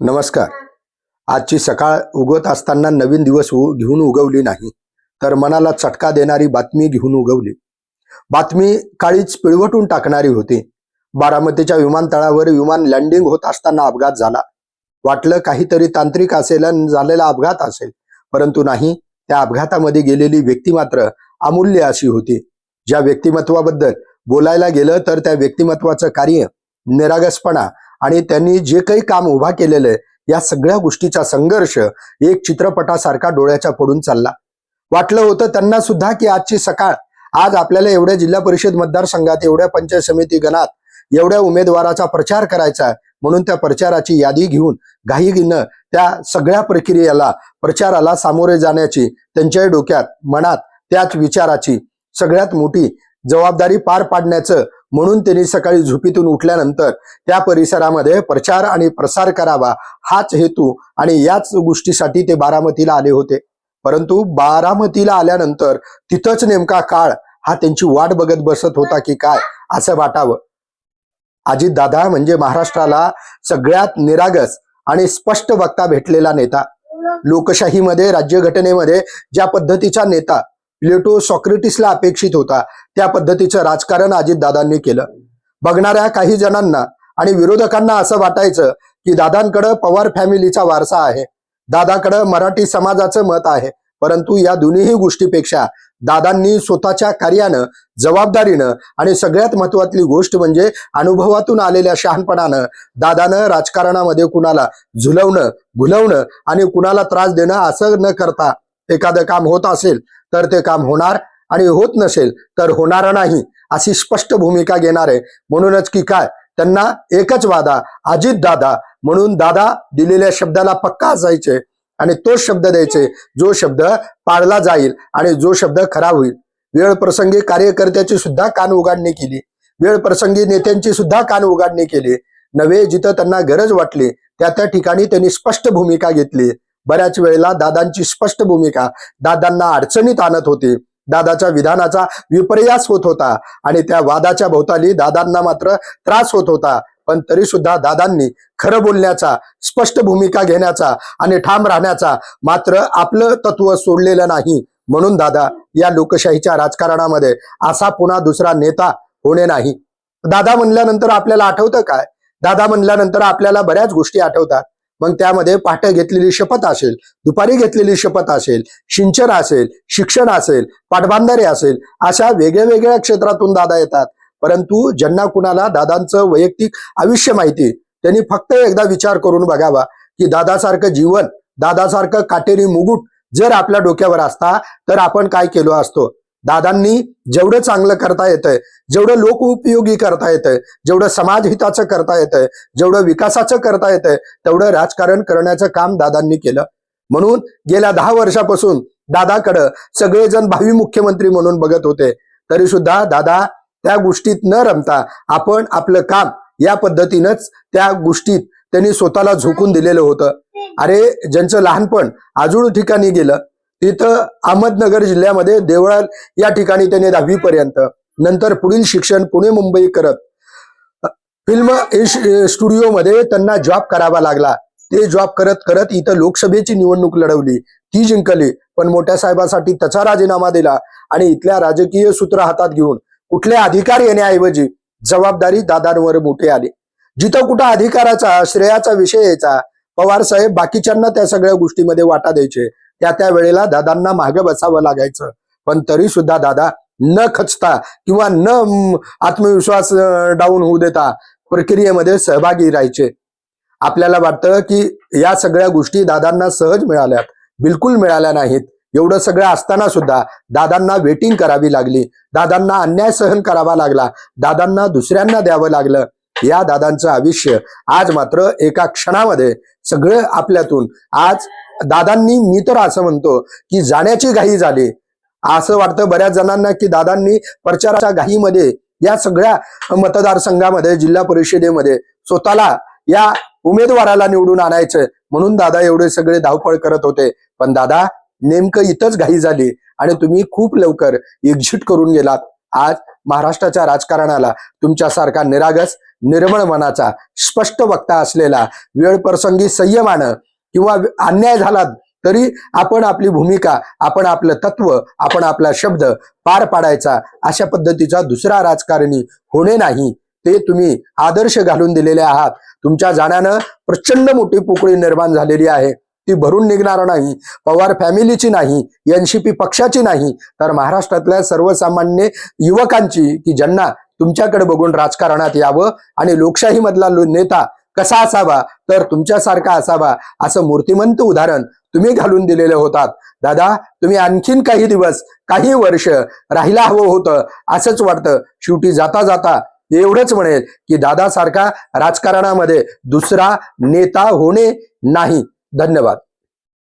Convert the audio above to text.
नमस्कार. आजची सकाळ उगवत असताना नवीन दिवस उ- घेऊन उगवली नाही तर मनाला चटका देणारी बातमी घेऊन उगवली. बातमी काळीच पिळवटून टाकणारी होती. बारामतीच्या विमानतळावर विमान लँडिंग होत असताना अपघात झाला. वाटलं काहीतरी तांत्रिक असेल झालेला अपघात असेल परंतु नाही त्या अपघातामध्ये गेलेली व्यक्ती मात्र अमूल्य अशी होती. ज्या व्यक्तिमत्वाबद्दल बोलायला गेलं तर त्या व्यक्तिमत्वाचं कार्य निरागसपणा आणि त्यांनी जे काही काम उभा केलेलं आहे या सगळ्या गोष्टीचा संघर्ष एक चित्रपटासारखा डोळ्याच्या पडून चालला. वाटलं होतं त्यांना सुद्धा की आजची सकाळ आज आपल्याला एवढ्या जिल्हा परिषद मतदारसंघात एवढ्या पंचायत समिती गणात एवढ्या उमेदवाराचा प्रचार करायचा म्हणून त्या प्रचाराची यादी घेऊन घाईनं त्या सगळ्या प्रक्रियेला प्रचाराला सामोरे जाण्याची त्यांच्याही डोक्यात मनात त्याच विचाराची सगळ्यात मोठी जबाबदारी पार पाडण्याचं म्हणून त्यांनी सकाळी झोपीतून उठल्यानंतर त्या परिसरामध्ये प्रचार आणि प्रसार करावा हाच हेतू आणि याच गोष्टीसाठी ते बारामतीला आले होते. परंतु बारामतीला आल्यानंतर तिथंच नेमका काळ हा त्यांची वाट बघत बसत होता की काय असं वाटावं. अजित दादा म्हणजे महाराष्ट्राला सगळ्यात निरागस आणि स्पष्ट वक्ता भेटलेला नेता. लोकशाहीमध्ये राज्यघटनेमध्ये ज्या पद्धतीचा नेता प्लेटो सॉक्रेटिसला अपेक्षित होता. त्या पद्धतीचं राजकारण अजितदादांनी केलं. बघणाऱ्या काही जणांना आणि विरोधकांना असं वाटायचं की दादांकडं पवार फॅमिलीचा वारसा आहे. दादाकडं मराठी समाजाचं मत आहे. परंतु या दोन्हीही गोष्टीपेक्षा दादांनी स्वतःच्या कार्यानं जबाबदारीनं आणि सगळ्यात महत्वातली गोष्ट म्हणजे अनुभवातून आलेल्या शहाणपणानं दादानं राजकारणामध्ये कुणाला झुलवणं घुलवणं आणि कुणाला त्रास देणं असं न करता एखादं काम होत असेल तर ते काम होणार आणि होत नसेल तर होणार नाही अशी स्पष्ट भूमिका घेणार आहे. म्हणूनच की काय? त्यांना एकच वादा अजित दादा. म्हणून दादा दिलेल्या शब्दाला पक्का असायचे आणि तोच शब्द द्यायचे जो शब्द पाळला जाईल आणि जो शब्द खरा होईल. वेळ प्रसंगी कार्यकर्त्याची सुद्धा कान उघडणी केली. वेळ प्रसंगी नेत्यांची सुद्धा कान उघडणी केली. नव्हे जिथं त्यांना गरज वाटली त्या त्या ठिकाणी त्यांनी स्पष्ट भूमिका घेतली. बऱ्याच वेळेला दादांची स्पष्ट भूमिका दादांना अडचणीत आणत होती. दादाच्या विधानाचा विपर्यास होत होता आणि त्या वादाच्या भोवताली दादांना मात्र त्रास होत होता. पण तरी सुद्धा दादांनी खरं बोलण्याचा स्पष्ट भूमिका घेण्याचा आणि ठाम राहण्याचा मात्र आपलं तत्व सोडलेलं नाही. म्हणून दादा या लोकशाहीच्या राजकारणामध्ये असा पुन्हा दुसरा नेता होणे नाही. दादा म्हणल्यानंतर आपल्याला आठवतं काय? दादा म्हणल्यानंतर आपल्याला बऱ्याच गोष्टी आठवतात. मग त्यामध्ये पाठ घेतलेली शपथ असेल दुपारी घेतलेली शपथ असेल सिंचन असेल शिक्षण असेल पाठबांधारे असेल अशा वेगळ्या वेगळ्या क्षेत्रातून दादा येतात. परंतु ज्यांना कुणाला दादांचं वैयक्तिक आयुष्य माहिती त्यांनी फक्त एकदा विचार करून बघावा की दादासारखं जीवन दादासारखं काटेरी मुगुट जर आपल्या डोक्यावर असता तर आपण काय केलो असतो? दादांनी जेवढं चांगलं करता येतंय जेवढं लोक उपयोगी करता येतंय जेवढं समाजहिताचं करता येतंय जेवढं विकासाचं करता येतंय तेवढं राजकारण करण्याचं काम दादांनी केलं. म्हणून गेल्या दहा वर्षापासून दादाकडं सगळेजण भावी मुख्यमंत्री म्हणून बघत होते. तरी सुद्धा दादा त्या गोष्टीत न रमता आपण आपलं काम या पद्धतीनंच त्या गोष्टीत त्यांनी स्वतःला झोकून दिलेलं होतं. अरे ज्यांचं लहानपण आजूळ ठिकाणी गेलं तिथं अहमदनगर जिल्ह्यामध्ये देवळा या ठिकाणी त्यांनी दहावी पर्यंत नंतर पुढील शिक्षण पुणे मुंबई करत. फिल्म स्टुडिओमध्ये त्यांना जॉब करावा लागला. ते जॉब करत करत इथं लोकसभेची निवडणूक लढवली. ती जिंकली. पण मोठ्या साहेबांसाठी त्याचा राजीनामा दिला आणि इथल्या राजकीय सूत्र हातात घेऊन कुठले अधिकार येण्याऐवजी जबाबदारी दादांवर मोठे आले. जिथं कुठं अधिकाराचा श्रेयाचा विषय यायचा पवार साहेब बाकीच्यांना त्या सगळ्या गोष्टीमध्ये वाटा द्यायचे. त्या त्या वेळेला दादांना मागं बसावं लागायचं. पण तरी सुद्धा दादा न खचता किंवा न आत्मविश्वास डाऊन होऊ देता प्रक्रियेमध्ये सहभागी राहायचे. आपल्याला वाटतं की या सगळ्या गोष्टी दादांना सहज मिळाल्यात. बिलकुल मिळाल्या नाहीत. एवढं सगळं असताना सुद्धा दादांना वेटिंग करावी लागली. दादांना अन्याय सहन करावा लागला. दादांना दुसऱ्यांना द्यावं लागलं. या दादांचं आयुष्य आज मात्र एका क्षणामध्ये सगळं आपल्यातून. आज दादांनी मी तर असं म्हणतो की जाण्याची घाई झाली. असं वाटतं बऱ्याच जणांना की दादांनी प्रचाराच्या घाईमध्ये या सगळ्या मतदारसंघामध्ये जिल्हा परिषदेमध्ये स्वतःला या उमेदवाराला निवडून आणायचं. म्हणून दादा एवढे सगळे धावपळ करत होते. पण दादा नेमकं इथंच घाई झाली आणि तुम्ही खूप लवकर एक्झिट करून गेलात. आज महाराष्ट्राच्या राजकारणाला तुमच्यासारखा निरागस निर्मळ मनाचा स्पष्ट वक्ता असलेला वेळ प्रसंगी संयमानं किंवा अन्याय झाला तरी आपण आपली भूमिका आपण आपलं तत्व आपण आपला शब्द पार पाडायचा अशा पद्धतीचा दुसरा राजकारणी होणे नाही. ते तुम्ही आदर्श घालून दिलेले आहात. तुमच्या जाण्यानं प्रचंड मोठी पोकळी निर्माण झालेली आहे. ती भरून निघणार नाही पवार फॅमिलीची नाही एनसीपी पक्षाची नाही तर महाराष्ट्रातल्या सर्वसामान्य युवकांची की ज्यांना तुमच्याकडे बघून राजकारणात यावं आणि लोकशाहीमधला नेता कसा असावा तर तुमच्यासारखा असावा असं मूर्तिमंत उदाहरण तुम्ही घालून दिलेले होतात. दादा तुम्ही आणखीन काही दिवस काही वर्ष राहिला हवं होतं असंच वाटतं. शेवटी जाता जाता एवढंच म्हणेल की दादासारखा राजकारणामध्ये दुसरा नेता होणे नाही. धन्यवाद.